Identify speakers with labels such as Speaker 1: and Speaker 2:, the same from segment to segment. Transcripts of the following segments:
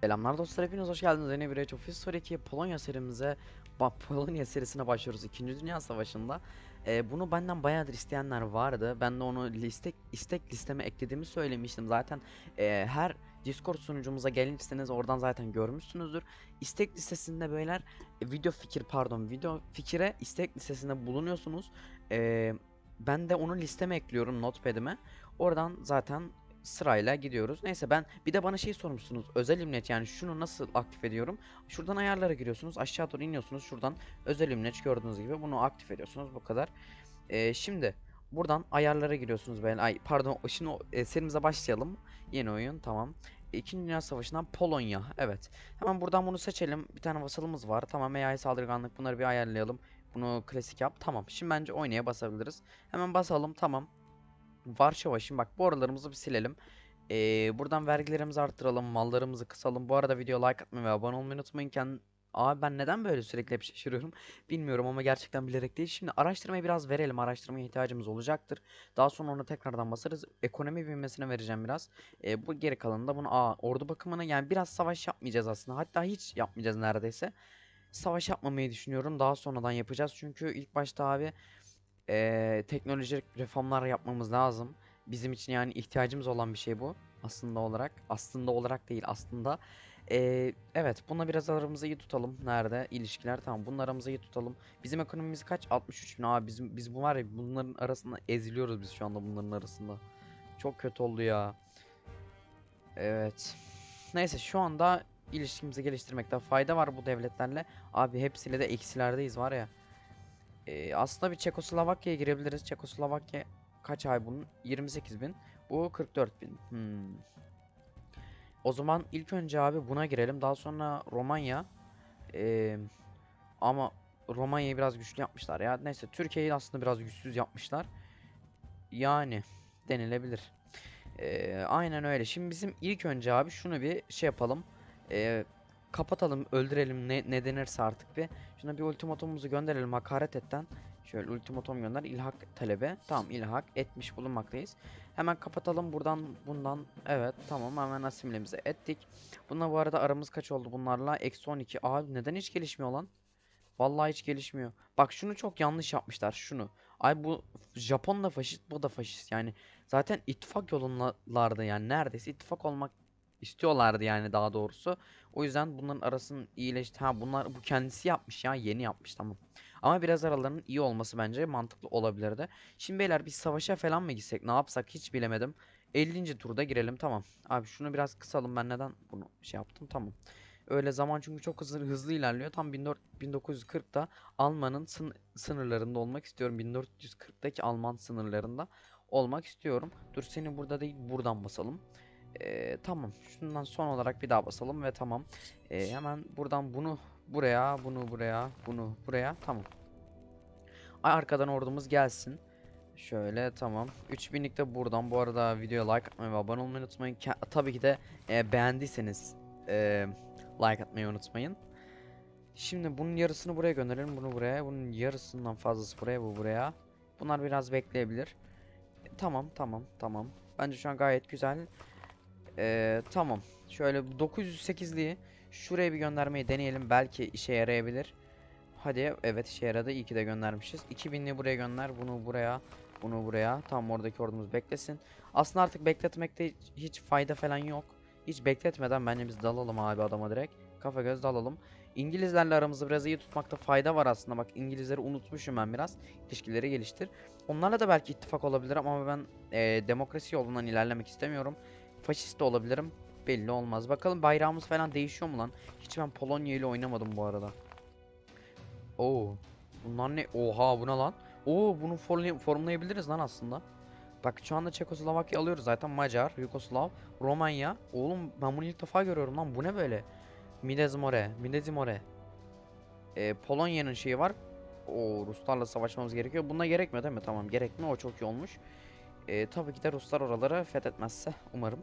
Speaker 1: Selamlar dostlar hepiniz hoş geldiniz. Yeni bir Age of History 2 Polonya serimize Polonya serisine başlıyoruz 2. Dünya Savaşı'nda. Ee, bunu benden bayağıdır isteyenler vardı. Ben de onu liste istek listeme eklediğimi söylemiştim. Zaten ee, her Discord sunucumuza gelirseniz oradan zaten görmüşsünüzdür. İstek listesinde beyler e, video fikir pardon video fikire istek listesinde bulunuyorsunuz. Ee, ben de onu listeme ekliyorum notepad'ime. Oradan zaten sırayla gidiyoruz. Neyse ben bir de bana şey sormuşsunuz. Özel imleç yani şunu nasıl aktif ediyorum? Şuradan ayarlara giriyorsunuz. Aşağı doğru iniyorsunuz. Şuradan özel imleç gördüğünüz gibi bunu aktif ediyorsunuz. Bu kadar. Ee, şimdi buradan ayarlara giriyorsunuz böyle. Ay pardon şimdi e, serimize başlayalım. Yeni oyun tamam. İkinci Dünya Savaşı'ndan Polonya. Evet. Hemen buradan bunu seçelim. Bir tane vasalımız var. Tamam AI saldırganlık bunları bir ayarlayalım. Bunu klasik yap. Tamam. Şimdi bence oynaya basabiliriz. Hemen basalım. Tamam. Varşova şimdi bak bu aralarımızı bir silelim. Ee, buradan vergilerimizi arttıralım, mallarımızı kısalım. Bu arada video like atmayı ve abone olmayı unutmayın. Kend- Abi ben neden böyle sürekli hep şaşırıyorum bilmiyorum ama gerçekten bilerek değil. Şimdi araştırmayı biraz verelim. Araştırmaya ihtiyacımız olacaktır. Daha sonra ona tekrardan basarız. Ekonomi büyümesine vereceğim biraz. Ee, bu geri kalanında bunu aa, ordu bakımına yani biraz savaş yapmayacağız aslında. Hatta hiç yapmayacağız neredeyse. Savaş yapmamayı düşünüyorum. Daha sonradan yapacağız. Çünkü ilk başta abi eee, teknolojik reformlar yapmamız lazım. Bizim için yani ihtiyacımız olan bir şey bu. Aslında olarak. Aslında olarak değil aslında. Eee, evet buna biraz aramızı iyi tutalım. Nerede? İlişkiler tamam. Bunun aramızı iyi tutalım. Bizim ekonomimiz kaç? 63 bin. Abi bizim, biz bu var ya bunların arasında eziliyoruz biz şu anda bunların arasında. Çok kötü oldu ya. Evet. Neyse şu anda ilişkimizi geliştirmekte fayda var bu devletlerle. Abi hepsiyle de eksilerdeyiz var ya. Ee, aslında bir Çekoslovakya'ya girebiliriz. Çekoslovakya kaç ay bunun? 28 bin. Bu 44 bin. Hmm. O zaman ilk önce abi buna girelim. Daha sonra Romanya. Ee, ama Romanya'yı biraz güçlü yapmışlar ya. Neyse Türkiye'yi aslında biraz güçsüz yapmışlar. Yani denilebilir. Ee, aynen öyle. Şimdi bizim ilk önce abi şunu bir şey yapalım. Ee, kapatalım, öldürelim ne, ne denirse artık bir. Şuna bir ultimatumumuzu gönderelim hakaret etten. Şöyle ultimatum gönder. ilhak talebe. Tamam ilhak etmiş bulunmaktayız. Hemen kapatalım buradan bundan. Evet tamam hemen asimilemizi ettik. Bununla bu arada aramız kaç oldu bunlarla? Eksi 12. Abi neden hiç gelişmiyor lan? Vallahi hiç gelişmiyor. Bak şunu çok yanlış yapmışlar şunu. Ay bu Japon da faşist bu da faşist. Yani zaten ittifak yolundalardı yani neredeyse ittifak olmak istiyorlardı yani daha doğrusu. O yüzden bunların arasının iyileşti. Ha bunlar bu kendisi yapmış ya yeni yapmış tamam. Ama biraz aralarının iyi olması bence mantıklı olabilirdi. Şimdi beyler biz savaşa falan mı gitsek ne yapsak hiç bilemedim. 50. turda girelim tamam. Abi şunu biraz kısalım ben neden bunu şey yaptım tamam. Öyle zaman çünkü çok hızlı hızlı ilerliyor. Tam 14 1940'da Alman'ın sın- sınırlarında olmak istiyorum. 1440'daki Alman sınırlarında olmak istiyorum. Dur seni burada değil buradan basalım. Ee, tamam. Şundan son olarak bir daha basalım ve tamam. Ee, hemen buradan bunu buraya, bunu buraya, bunu buraya. Tamam. Ay arkadan ordumuz gelsin. Şöyle tamam. 3000'lik de buradan. Bu arada videoya like atmayı ve abone olmayı unutmayın. Ke- tabii ki de e, beğendiyseniz e, like atmayı unutmayın. Şimdi bunun yarısını buraya gönderelim. Bunu buraya. Bunun yarısından fazlası buraya. Bu buraya. Bunlar biraz bekleyebilir. E, tamam tamam tamam. Bence şu an gayet güzel. Ee, tamam. Şöyle 908'liği şuraya bir göndermeyi deneyelim. Belki işe yarayabilir. Hadi evet işe yaradı. İyi ki de göndermişiz. 2000'li buraya gönder. Bunu buraya. Bunu buraya. Tam oradaki ordumuz beklesin. Aslında artık bekletmekte hiç, hiç fayda falan yok. Hiç bekletmeden bence biz dalalım abi adama direkt. Kafa göz dalalım. İngilizlerle aramızı biraz iyi tutmakta fayda var aslında. Bak İngilizleri unutmuşum ben biraz. İlişkileri geliştir. Onlarla da belki ittifak olabilir ama ben eee, demokrasi yolundan ilerlemek istemiyorum. Faşist de olabilirim. Belli olmaz. Bakalım bayrağımız falan değişiyor mu lan? Hiç ben Polonya ile oynamadım bu arada. Oo. Bunlar ne? Oha bu ne lan? Oo bunu formlay- formlayabiliriz lan aslında. Bak şu anda Çekoslovakya alıyoruz zaten. Macar, Yugoslav, Romanya. Oğlum ben bunu ilk defa görüyorum lan. Bu ne böyle? Midezmore, Midezmore. Ee, Polonya'nın şeyi var. O Ruslarla savaşmamız gerekiyor. Buna gerekmiyor değil mi? Tamam gerekmiyor. O çok iyi olmuş. Ee, tabii ki de Ruslar oraları fethetmezse umarım.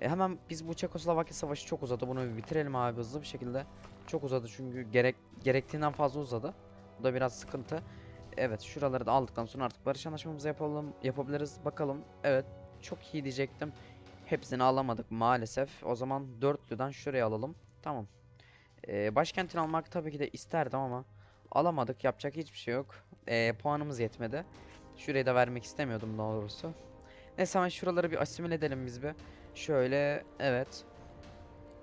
Speaker 1: E, hemen biz bu Çekoslovakya savaşı çok uzadı. Bunu bir bitirelim abi hızlı bir şekilde. Çok uzadı çünkü gerek gerektiğinden fazla uzadı. Bu da biraz sıkıntı. Evet şuraları da aldıktan sonra artık barış anlaşmamızı yapalım yapabiliriz. Bakalım. Evet çok iyi diyecektim. Hepsini alamadık maalesef. O zaman dörtlüden şuraya alalım. Tamam. Ee, başkentini almak tabii ki de isterdim ama alamadık. Yapacak hiçbir şey yok. Ee, puanımız yetmedi. Şurayı da vermek istemiyordum doğrusu. Neyse hemen şuraları bir asimile edelim biz bir. Şöyle evet.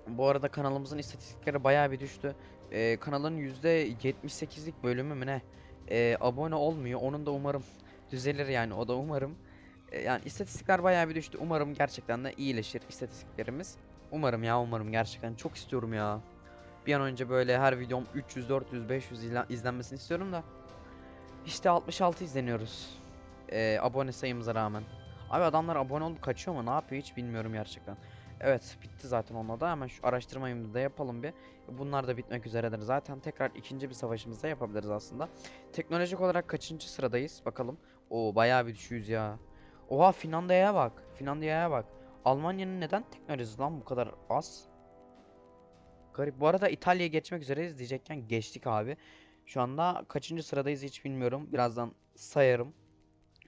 Speaker 1: Bu arada kanalımızın istatistikleri bayağı bir düştü. Ee, kanalın %78'lik bölümü mü ne? Ee, abone olmuyor. Onun da umarım düzelir yani o da umarım. Ee, yani istatistikler bayağı bir düştü. Umarım gerçekten de iyileşir istatistiklerimiz. Umarım ya umarım gerçekten çok istiyorum ya. Bir an önce böyle her videom 300, 400, 500 izlen- izlenmesini istiyorum da. İşte 66 izleniyoruz. Ee, abone sayımıza rağmen. Abi adamlar abone olup kaçıyor mu? Ne yapıyor hiç bilmiyorum gerçekten. Evet bitti zaten onunla da hemen şu araştırmayı da yapalım bir. Bunlar da bitmek üzeredir zaten. Tekrar ikinci bir savaşımızda yapabiliriz aslında. Teknolojik olarak kaçıncı sıradayız bakalım. Oo bayağı bir düşüyoruz ya. Oha Finlandiya'ya bak. Finlandiya'ya bak. Almanya'nın neden teknolojisi lan bu kadar az? Garip. Bu arada İtalya'ya geçmek üzereyiz diyecekken geçtik abi. Şu anda kaçıncı sıradayız hiç bilmiyorum. Birazdan sayarım.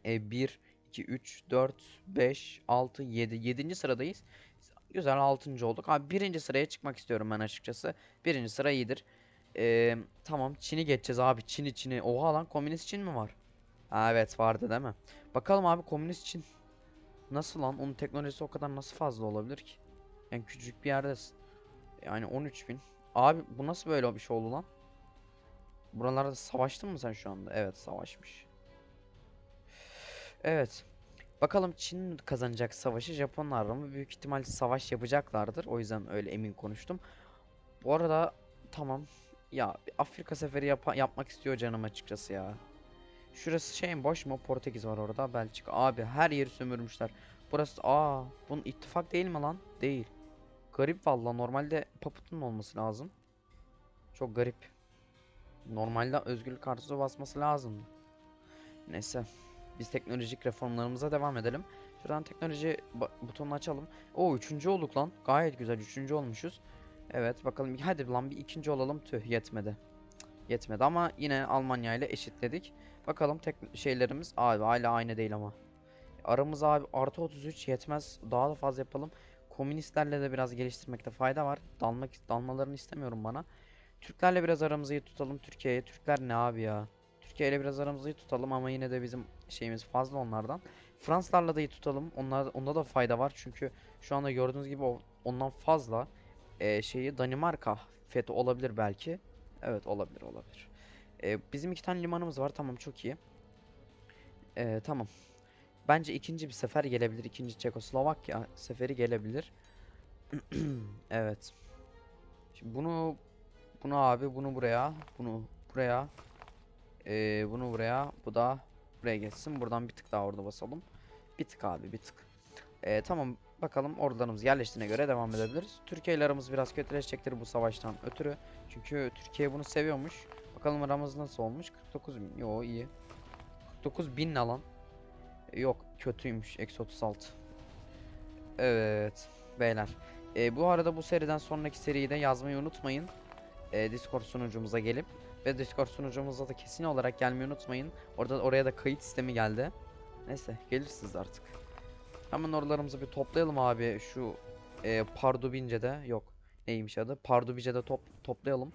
Speaker 1: E, 1, 2, 3, 4, 5, 6, 7. 7. sıradayız. Güzel 6. olduk. Abi birinci sıraya çıkmak istiyorum ben açıkçası. Birinci sıra iyidir. E, tamam Çin'i geçeceğiz abi. Çin'i Çin'i. Oha lan komünist Çin mi var? Ha, evet vardı değil mi? Bakalım abi komünist Çin. Nasıl lan? Onun teknolojisi o kadar nasıl fazla olabilir ki? Yani küçücük bir yerdesin. Yani 13.000. Abi bu nasıl böyle bir şey oldu lan? Buralarda savaştın mı sen şu anda? Evet savaşmış. Evet. Bakalım Çin kazanacak savaşı Japonlar mı? Büyük ihtimal savaş yapacaklardır. O yüzden öyle emin konuştum. Bu arada tamam. Ya Afrika seferi yapa- yapmak istiyor canım açıkçası ya. Şurası şey boş mu? Portekiz var orada. Belçika. Abi her yeri sömürmüşler. Burası aa bunun ittifak değil mi lan? Değil. Garip valla normalde Paput'un olması lazım. Çok garip. Normalde özgürlük artısı basması lazım. Neyse. Biz teknolojik reformlarımıza devam edelim. Şuradan teknoloji butonunu açalım. O üçüncü olduk lan. Gayet güzel üçüncü olmuşuz. Evet bakalım hadi lan bir ikinci olalım. Tüh yetmedi. Yetmedi ama yine Almanya ile eşitledik. Bakalım tek şeylerimiz abi hala aynı değil ama. Aramız abi artı 33 yetmez. Daha da fazla yapalım. Komünistlerle de biraz geliştirmekte fayda var. Dalmak dalmalarını istemiyorum bana. Türklerle biraz aramızı iyi tutalım Türkiye'ye. Türkler ne abi ya? Türkiye ile biraz aramızı iyi tutalım ama yine de bizim şeyimiz fazla onlardan. Fransızlarla da iyi tutalım. Onlar onda da fayda var çünkü şu anda gördüğünüz gibi ondan fazla e, şeyi Danimarka fethi olabilir belki. Evet olabilir olabilir. E, bizim iki tane limanımız var. Tamam çok iyi. E, tamam. Bence ikinci bir sefer gelebilir. İkinci Çekoslovakya seferi gelebilir. Evet. Şimdi bunu bunu abi bunu buraya, bunu buraya, ee, bunu buraya, bu da buraya geçsin. Buradan bir tık daha orada basalım. Bir tık abi bir tık. Ee, tamam bakalım ordularımız yerleştiğine göre devam edebiliriz. Türkiye aramız biraz kötüleşecektir bu savaştan ötürü. Çünkü Türkiye bunu seviyormuş. Bakalım aramız nasıl olmuş? 49 bin. Yo iyi. 49 bin ne lan? E, Yok kötüymüş. Eksi 36. Evet beyler. E, bu arada bu seriden sonraki seriyi de yazmayı unutmayın. E, Discord sunucumuza gelip ve Discord sunucumuza da kesin olarak gelmeyi unutmayın. Orada oraya da kayıt sistemi geldi. Neyse gelirsiniz artık. Hemen oralarımızı bir toplayalım abi. Şu e, Pardubince'de yok. Neymiş adı? Pardubice'de top, toplayalım.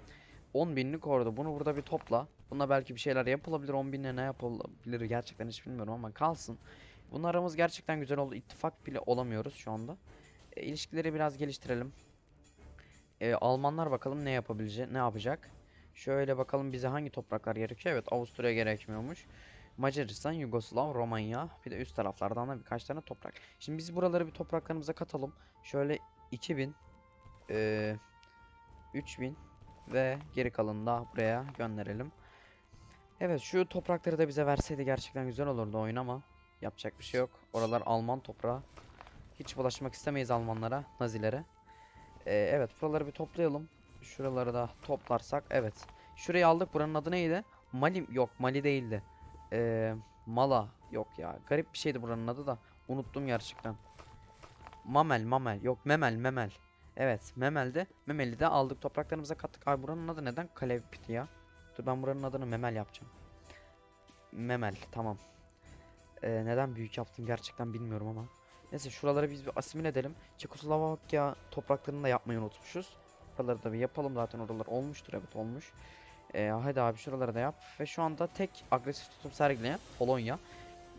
Speaker 1: 10 binlik orada. Bunu burada bir topla. Buna belki bir şeyler yapılabilir. 10 binle ne yapılabilir gerçekten hiç bilmiyorum ama kalsın. Bunun aramız gerçekten güzel oldu. İttifak bile olamıyoruz şu anda. E, ilişkileri biraz geliştirelim. E, Almanlar bakalım ne yapabilecek, ne yapacak. Şöyle bakalım bize hangi topraklar gerekiyor. Evet Avusturya gerekmiyormuş. Macaristan, Yugoslav, Romanya. Bir de üst taraflardan da birkaç tane toprak. Şimdi biz buraları bir topraklarımıza katalım. Şöyle 2000, e, 3000 ve geri kalanını da buraya gönderelim. Evet şu toprakları da bize verseydi gerçekten güzel olurdu oyun ama yapacak bir şey yok. Oralar Alman toprağı. Hiç bulaşmak istemeyiz Almanlara, Nazilere. Ee, evet buraları bir toplayalım. Şuraları da toplarsak evet. Şurayı aldık. Buranın adı neydi? Mali yok Mali değildi. Ee, Mala yok ya. Garip bir şeydi buranın adı da. Unuttum gerçekten. Mamel Mamel yok Memel Memel. Evet Memel'de Memel'i de aldık topraklarımıza kattık. Abi buranın adı neden Kalevpit ya? Dur ben buranın adını Memel yapacağım. Memel tamam. Ee, neden büyük yaptım gerçekten bilmiyorum ama. Neyse şuraları biz bir asimile edelim. Çekoslovakya topraklarını da yapmayı unutmuşuz. Buraları da bir yapalım zaten oralar olmuştur evet olmuş. Ee, hadi abi şuraları da yap. Ve şu anda tek agresif tutum sergileyen Polonya.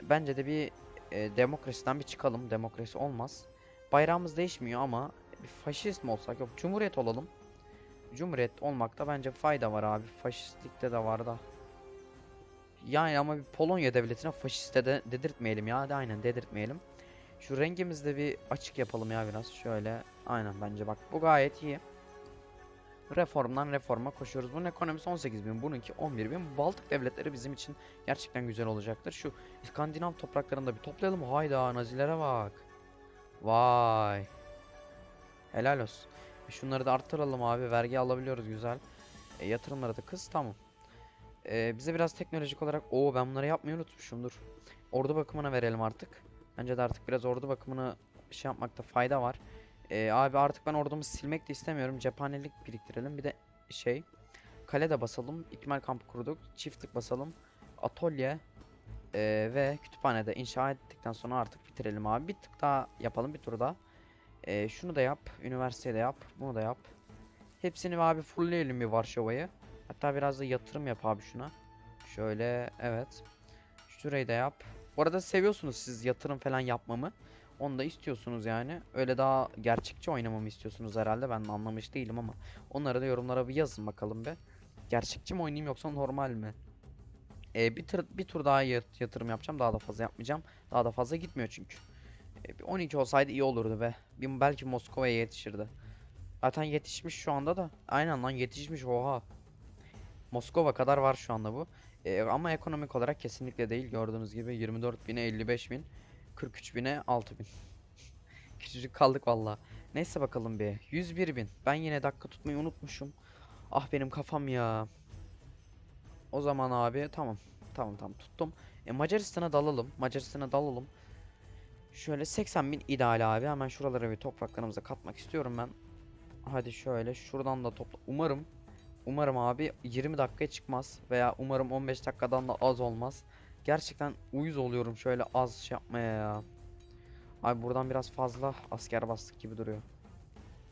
Speaker 1: Bence de bir e, demokrasiden bir çıkalım. Demokrasi olmaz. Bayrağımız değişmiyor ama bir faşist mi olsak yok cumhuriyet olalım. Cumhuriyet olmakta bence fayda var abi. Faşistlikte de var da. Yani ama bir Polonya devletine faşist de dedirtmeyelim ya. Hadi aynen dedirtmeyelim. Şu rengimizi de bir açık yapalım ya biraz. Şöyle. Aynen bence bak. Bu gayet iyi. Reformdan reforma koşuyoruz. Bunun ekonomisi 18 bin. Bununki 11 bin. Baltık devletleri bizim için gerçekten güzel olacaktır. Şu İskandinav topraklarında bir toplayalım. Hayda nazilere bak. Vay. Helal olsun. E şunları da arttıralım abi. Vergi alabiliyoruz güzel. E, yatırımları da kız tamam. E, bize biraz teknolojik olarak o ben bunları yapmayı unutmuşum dur. Ordu bakımına verelim artık. Bence de artık biraz ordu bakımını şey yapmakta fayda var. E, abi artık ben ordumu silmek de istemiyorum. Cephanelik biriktirelim. Bir de şey kale de basalım. İkmal kampı kurduk. Çiftlik basalım. Atölye e, ve kütüphane de inşa ettikten sonra artık bitirelim abi. Bir tık daha yapalım bir tur daha. E, şunu da yap. Üniversiteyi de yap. Bunu da yap. Hepsini abi fullleyelim bir Varşova'yı. Hatta biraz da yatırım yap abi şuna. Şöyle evet. Şurayı da yap. Bu arada seviyorsunuz siz yatırım falan yapmamı. Onu da istiyorsunuz yani. Öyle daha gerçekçi oynamamı istiyorsunuz herhalde. Ben de anlamış değilim ama. Onları da yorumlara bir yazın bakalım be. Gerçekçi mi oynayayım yoksa normal mi? Ee, bir, tur, bir tur daha yat- yatırım yapacağım. Daha da fazla yapmayacağım. Daha da fazla gitmiyor çünkü. Ee, bir 12 olsaydı iyi olurdu be. Bir, belki Moskova'ya yetişirdi. Zaten yetişmiş şu anda da. Aynen lan yetişmiş oha. Moskova kadar var şu anda bu. Ee, ama ekonomik olarak kesinlikle değil. Gördüğünüz gibi 24 bine 55 bin. 43 bine 6 bin. Küçücük kaldık valla. Neyse bakalım bir. 101 bin. Ben yine dakika tutmayı unutmuşum. Ah benim kafam ya. O zaman abi tamam. Tamam tamam tuttum. E, Macaristan'a dalalım. Macaristan'a dalalım. Şöyle 80 bin ideal abi. Hemen şuralara bir topraklarımıza katmak istiyorum ben. Hadi şöyle şuradan da topla. Umarım Umarım abi 20 dakikaya çıkmaz veya umarım 15 dakikadan da az olmaz. Gerçekten uyuz oluyorum şöyle az şey yapmaya ya. Abi buradan biraz fazla asker bastık gibi duruyor.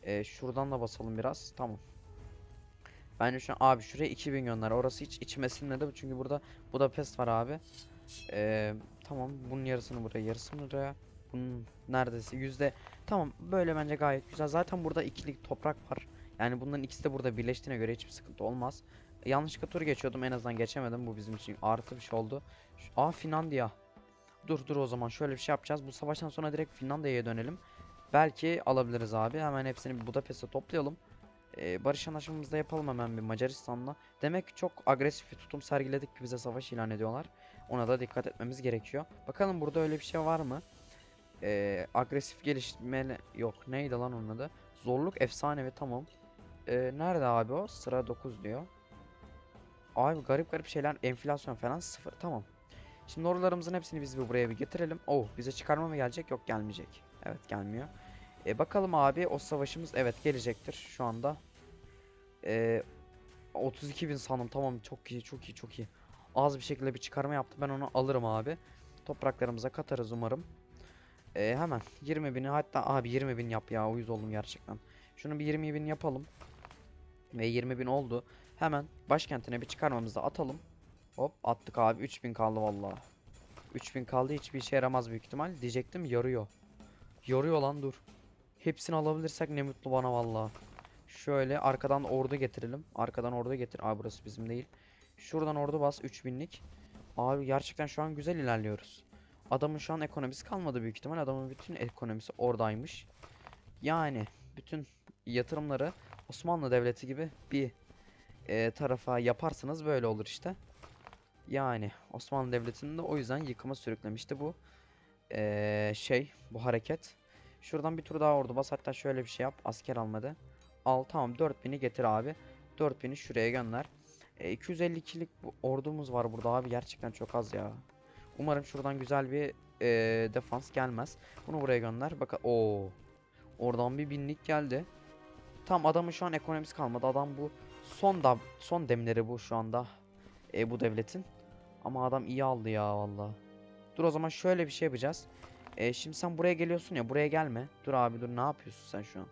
Speaker 1: Ee, şuradan da basalım biraz. Tamam. Bence şu an abi şuraya 2000 gönder. Orası hiç içime sinmedi çünkü burada Budapest var abi. Ee, tamam bunun yarısını buraya yarısını buraya. Bunun neredeyse yüzde tamam böyle bence gayet güzel. Zaten burada ikilik toprak var. Yani bunların ikisi de burada birleştiğine göre hiçbir sıkıntı olmaz. Yanlışlıkla tur geçiyordum en azından geçemedim. Bu bizim için artı bir şey oldu. Aa Finlandiya. Dur dur o zaman şöyle bir şey yapacağız. Bu savaştan sonra direkt Finlandiya'ya dönelim. Belki alabiliriz abi. Hemen hepsini Budapest'e toplayalım. Ee, barış anlaşmamızı da yapalım hemen bir Macaristan'la. Demek çok agresif bir tutum sergiledik ki bize savaş ilan ediyorlar. Ona da dikkat etmemiz gerekiyor. Bakalım burada öyle bir şey var mı? Ee, agresif gelişmeli... Yok neydi lan onun adı? Zorluk efsanevi tamam. Ee, nerede abi o? Sıra 9 diyor. Abi garip garip şeyler enflasyon falan sıfır tamam. Şimdi oralarımızın hepsini biz bir buraya bir getirelim. Oh bize çıkarma mı gelecek? Yok gelmeyecek. Evet gelmiyor. E, bakalım abi o savaşımız evet gelecektir şu anda. E, 32 bin sandım tamam çok iyi çok iyi çok iyi. Az bir şekilde bir çıkarma yaptım ben onu alırım abi. Topraklarımıza katarız umarım. E, hemen 20 bini hatta abi 20 bin yap ya uyuz oldum gerçekten. Şunu bir 20 bin yapalım. Ve 20 bin oldu. Hemen başkentine bir çıkarmamızı atalım. Hop attık abi 3000 kaldı vallahi. 3000 kaldı hiçbir işe yaramaz büyük ihtimal. Diyecektim yarıyor. Yoruyor lan dur. Hepsini alabilirsek ne mutlu bana vallahi. Şöyle arkadan ordu getirelim. Arkadan ordu getir. Aa burası bizim değil. Şuradan ordu bas 3000'lik. Abi gerçekten şu an güzel ilerliyoruz. Adamın şu an ekonomisi kalmadı büyük ihtimal. Adamın bütün ekonomisi oradaymış. Yani bütün yatırımları Osmanlı Devleti gibi bir e, tarafa yaparsanız böyle olur işte. Yani Osmanlı Devleti'ni de o yüzden yıkıma sürüklemişti bu e, şey bu hareket. Şuradan bir tur daha ordu bas hatta şöyle bir şey yap asker almadı. Al tamam 4000'i getir abi. 4000'i şuraya gönder. E, 252'lik bu ordumuz var burada abi gerçekten çok az ya. Umarım şuradan güzel bir e, defans gelmez. Bunu buraya gönder. Bak o oradan bir binlik geldi. Tam adamın şu an ekonomisi kalmadı. Adam bu son da son demleri bu şu anda. E, bu devletin. Ama adam iyi aldı ya vallahi. Dur o zaman şöyle bir şey yapacağız. E, şimdi sen buraya geliyorsun ya buraya gelme. Dur abi dur ne yapıyorsun sen şu an?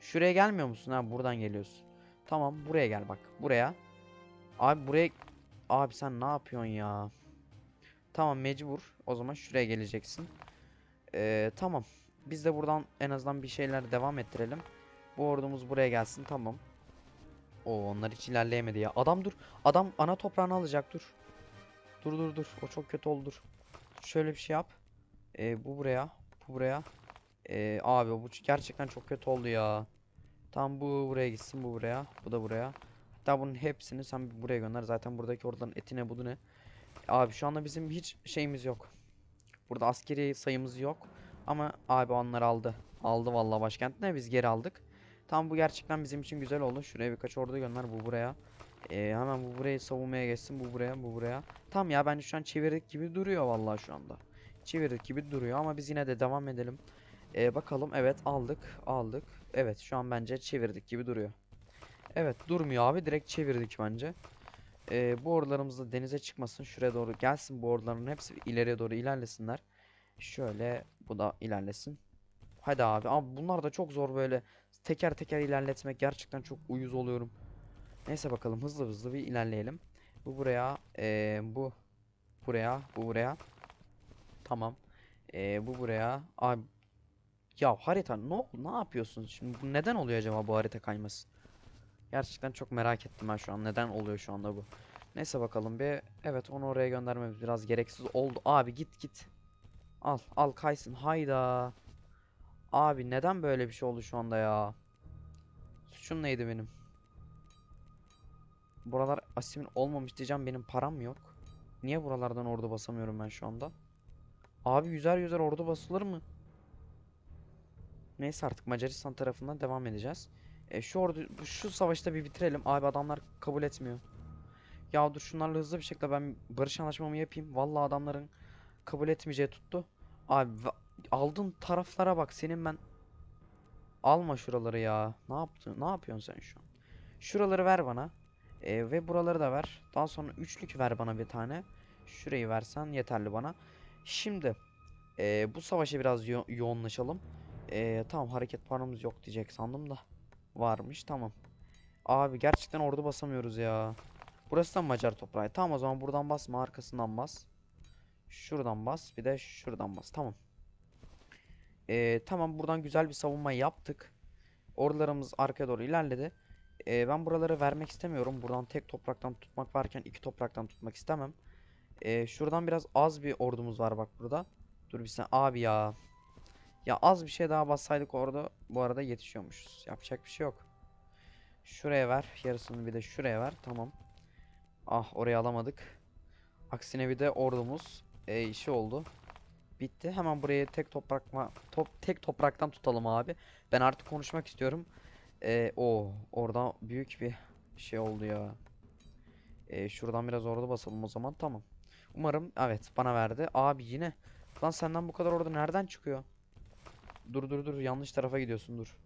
Speaker 1: Şuraya gelmiyor musun ha buradan geliyorsun. Tamam buraya gel bak buraya. Abi buraya abi sen ne yapıyorsun ya? Tamam mecbur. O zaman şuraya geleceksin. Ee, tamam. Biz de buradan en azından bir şeyler devam ettirelim. Bu ordumuz buraya gelsin tamam. O onlar hiç ilerleyemedi ya. Adam dur. Adam ana toprağını alacak dur. Dur dur dur. O çok kötü oldu dur. Şöyle bir şey yap. Ee, bu buraya. Bu buraya. Ee, abi bu gerçekten çok kötü oldu ya. Tamam bu buraya gitsin bu buraya. Bu da buraya. Hatta bunun hepsini sen buraya gönder. Zaten buradaki oradan etine budu ne. Abi şu anda bizim hiç şeyimiz yok. Burada askeri sayımız yok. Ama abi onlar aldı. Aldı vallahi başkentine biz geri aldık. Tam bu gerçekten bizim için güzel oldu. Şuraya birkaç ordu gönder bu buraya. Ee, hemen bu burayı savunmaya geçsin. Bu buraya bu buraya. Tam ya bence şu an çevirdik gibi duruyor vallahi şu anda. Çevirdik gibi duruyor ama biz yine de devam edelim. Ee, bakalım evet aldık aldık. Evet şu an bence çevirdik gibi duruyor. Evet durmuyor abi direkt çevirdik bence. Ee, bu ordularımız da denize çıkmasın. Şuraya doğru gelsin bu orduların hepsi ileriye doğru ilerlesinler. Şöyle bu da ilerlesin. Hadi abi. Ama bunlar da çok zor böyle teker teker ilerletmek gerçekten çok uyuz oluyorum. Neyse bakalım hızlı hızlı bir ilerleyelim. Bu buraya, ee, bu buraya, bu buraya. Tamam. Ee, bu buraya. Abi ya harita ne ne yapıyorsun şimdi? Bu neden oluyor acaba bu harita kayması? Gerçekten çok merak ettim ben şu an. Neden oluyor şu anda bu? Neyse bakalım bir. Evet onu oraya göndermemiz biraz gereksiz oldu. Abi git git. Al al kaysın. Hayda. Abi neden böyle bir şey oldu şu anda ya? Suçum neydi benim? Buralar asimin olmamış diyeceğim benim param yok. Niye buralardan ordu basamıyorum ben şu anda? Abi yüzer yüzer ordu basılır mı? Neyse artık Macaristan tarafından devam edeceğiz. E, şu ordu şu savaşta bir bitirelim. Abi adamlar kabul etmiyor. Ya dur şunlarla hızlı bir şekilde ben barış anlaşmamı yapayım. Vallahi adamların kabul etmeyeceği tuttu. Abi aldığın taraflara bak senin ben alma şuraları ya. Ne yaptın? Ne yapıyorsun sen şu an? Şuraları ver bana. E, ve buraları da ver. Daha sonra üçlük ver bana bir tane. Şurayı versen yeterli bana. Şimdi e, bu savaşa biraz yo- yoğunlaşalım. E, tamam hareket paramız yok diyecek sandım da. Varmış tamam. Abi gerçekten ordu basamıyoruz ya. Burası da Macar toprağı. Tamam o zaman buradan basma arkasından bas. Şuradan bas bir de şuradan bas. Tamam. Ee, tamam buradan güzel bir savunma yaptık. Ordularımız arkaya doğru ilerledi. Ee, ben buraları vermek istemiyorum. Buradan tek topraktan tutmak varken iki topraktan tutmak istemem. Ee, şuradan biraz az bir ordumuz var bak burada. Dur bir sen abi ya. Ya az bir şey daha bassaydık orada bu arada yetişiyormuşuz. Yapacak bir şey yok. Şuraya ver. Yarısını bir de şuraya ver. Tamam. Ah oraya alamadık. Aksine bir de ordumuz e, işi oldu. Bitti. Hemen burayı tek toprakma top tek topraktan tutalım abi. Ben artık konuşmak istiyorum. E, o orada büyük bir şey oldu ya. E, şuradan biraz orada basalım o zaman. Tamam. Umarım evet bana verdi. Abi yine. Lan senden bu kadar orada nereden çıkıyor? Dur dur dur yanlış tarafa gidiyorsun dur.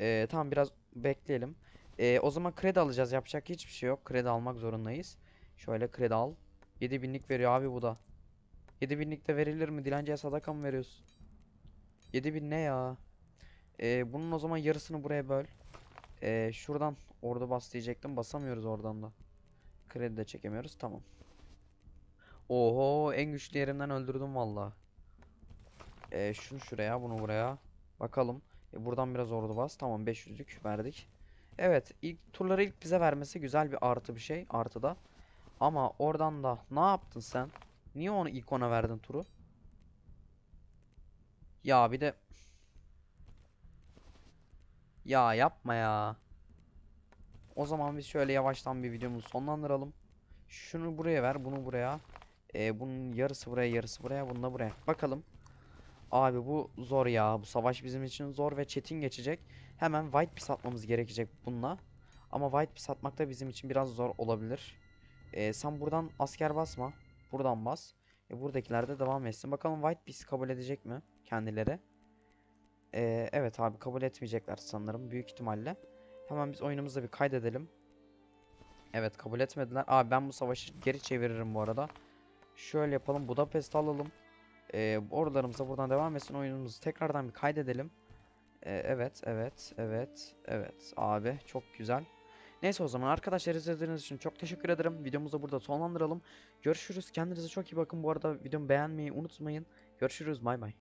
Speaker 1: E, tamam biraz bekleyelim. E, o zaman kredi alacağız. Yapacak hiçbir şey yok. Kredi almak zorundayız. Şöyle kredi al. 7000'lik veriyor abi bu da. 7000'lik de verilir mi? Dilenciye sadaka mı veriyorsun? 7000 ne ya? Ee, bunun o zaman yarısını buraya böl. Ee, şuradan orada bas diyecektim. Basamıyoruz oradan da. Kredi de çekemiyoruz. Tamam. Oho en güçlü yerimden öldürdüm valla. Ee, şunu şuraya bunu buraya. Bakalım. E, buradan biraz ordu bas. Tamam 500'lük verdik. Evet ilk turları ilk bize vermesi güzel bir artı bir şey. Artı da. Ama oradan da ne yaptın sen? Niye onu ilk ona verdin turu? Ya bir de Ya yapma ya. O zaman biz şöyle yavaştan bir videomuzu sonlandıralım. Şunu buraya ver, bunu buraya. Ee, bunun yarısı buraya, yarısı buraya, bunu da buraya. Bakalım. Abi bu zor ya. Bu savaş bizim için zor ve çetin geçecek. Hemen White Piece atmamız gerekecek bununla. Ama White Piece atmak da bizim için biraz zor olabilir. Ee, sen buradan asker basma. Buradan bas. E, buradakiler de devam etsin. Bakalım White Piece kabul edecek mi kendileri? Ee, evet abi kabul etmeyecekler sanırım büyük ihtimalle. Hemen biz oyunumuzu bir kaydedelim. Evet kabul etmediler. Abi ben bu savaşı geri çeviririm bu arada. Şöyle yapalım. Budapest alalım. Ee, oralarımıza buradan devam etsin. Oyunumuzu tekrardan bir kaydedelim. Ee, evet, evet, evet, evet. Abi çok güzel. Neyse o zaman arkadaşlar izlediğiniz için çok teşekkür ederim. Videomuzu da burada sonlandıralım. Görüşürüz. Kendinize çok iyi bakın. Bu arada videomu beğenmeyi unutmayın. Görüşürüz. Bay bay.